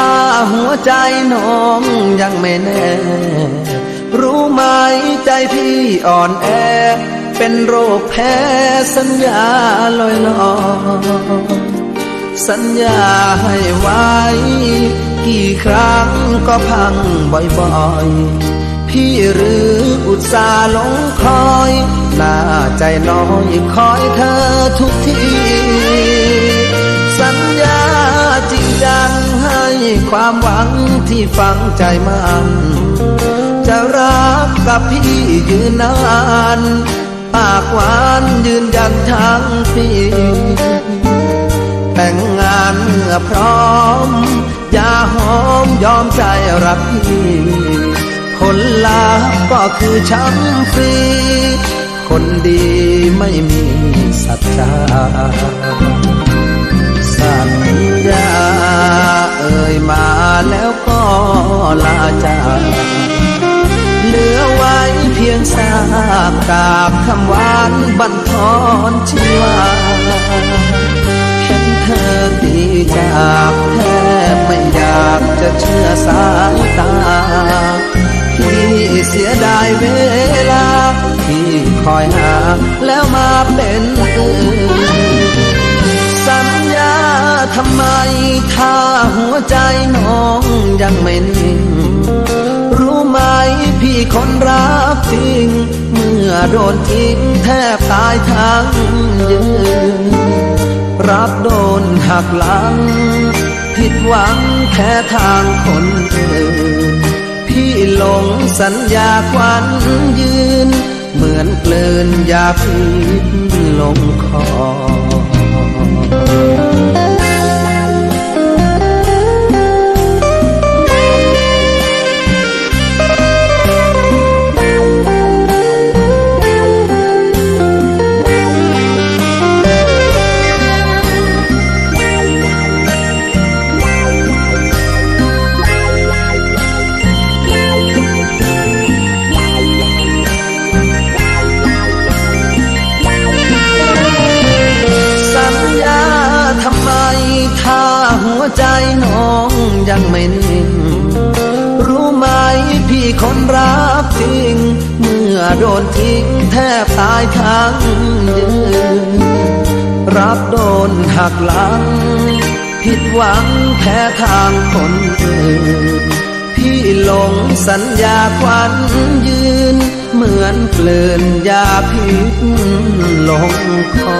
้าหัวใจน้องยังไม่แน่ รู้ไหมใจพี่อ่อนแอ เป็นโรคแพ้สัญญาลอยลอยสัญญาให้ไว้ กี่ครั้งก็พังบ่อยๆ พี่หรืออุตส่าห์ลงคอย หน้าใจน้อยคอยเธอทุกที ความหวังที่ฝังใจมันจะรักกับพี่ยืนนานปากหวานยืนยันทั้งปีแต่งงานเมื่อพร้อมอย่าหอมยอมใจรักพี่ผลลัพธ์ก็คือช้ำฟรี คนดีไม่มีสัจจา งซากกากคำหวานบันทอนชีวาเห็นเธอดีจากแทบไม่อยากจะเชื่อสายตา พี่เสียดายเวลา ที่คอยหาแล้วมาเป็นอื่นสัญญาทำไมถ้าหัวใจน้องยังไม่นิ่ง คนรักจริง เมื่อโดนทิ้งแทบตายทั้งยืน รักโดนหักหลัง ผิดหวังแค่ทางคนอื่น พี่หลงสัญญาควันยืน เหมือนเกลืนยาพิษลงคอ ใจน้องยังไม่นิ่ง รู้ไหมพี่คนรักจริงเมื่อโดนทิ้งแทบตายทั้งยืน รับโดนหักหลัง ผิดหวังแพ้ทางคนอื่น พี่หลงสัญญาควันยืน เหมือนเกลื่อนยาพิษลงคอ